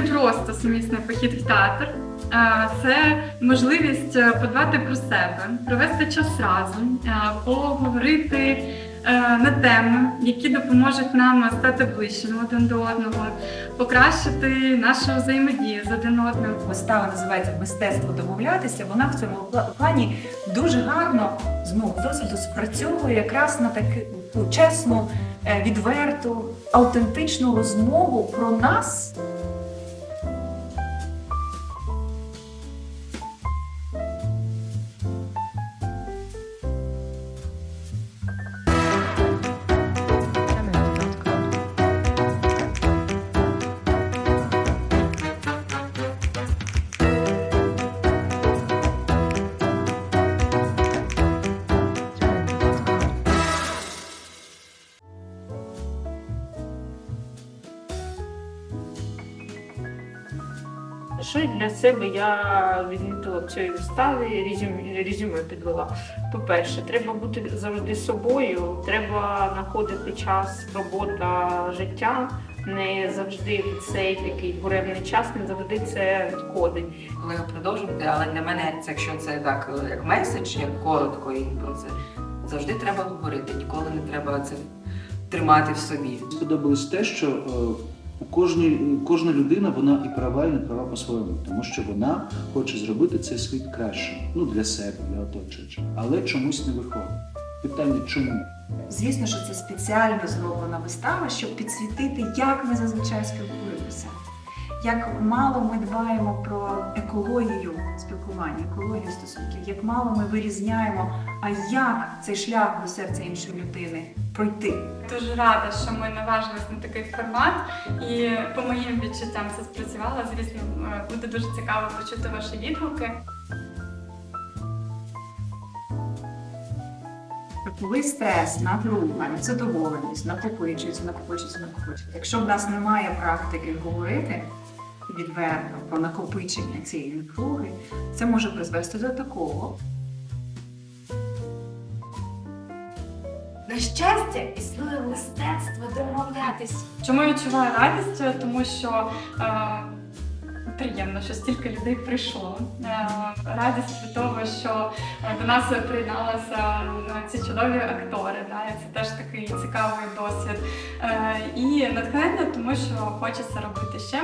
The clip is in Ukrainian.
просто сумісний похід в театр. Це можливість е, подбати про себе, провести час разом, е, поговорити е, на теми, які допоможуть нам стати ближчими один до одного, покращити нашу взаємодію з один одним. Вистава називається Мистецтво домовлятися. Вона в цьому плані дуже гарно знову досвіду спрацьовує якраз на таку ну, чесну, відверту, автентичну розмову про нас. Що для себе я відмітила в цій виставі, резюме, резюме підвела. По-перше, треба бути завжди собою, треба знаходити час, робота, життя. Не завжди цей такий буремний час, не завжди це підходить. Ви продовжуєте, але для мене це, якщо це так як меседж, як коротко і про це завжди треба говорити. Ніколи не треба це тримати в собі. Сподобалось те, що е, у кожній кожна людина вона і права, і не права по-своєму, тому що вона хоче зробити цей світ кращим, ну для себе, для оточуючих, але чомусь не виходить. Питання чому? Звісно, що це спеціально зроблена вистава, щоб підсвітити, як ми зазвичай спілкуємося, як мало ми дбаємо про екологію спілкування, екологію стосунків, як мало ми вирізняємо, а як цей шлях до серця іншої людини пройти. Дуже рада, що ми наважились на такий формат, і по моїм відчуттям це спрацювало. Звісно, е, буде дуже цікаво почути ваші відгуки. Коли стрес, напруга, незадоволеність накопичується, накопичується, накопичується. Якщо в нас немає практики говорити відверто про накопичення цієї напруги, це може призвести до такого. На щастя, існує мистецтво домовлятись. Чому я відчуваю радість? Тому що е, приємно, що стільки людей прийшло. Е, радість від того, що е, до нас приєдналися е, ці чудові актори. Да, і це теж такий цікавий досвід. Е, і натхнення, тому що хочеться робити ще.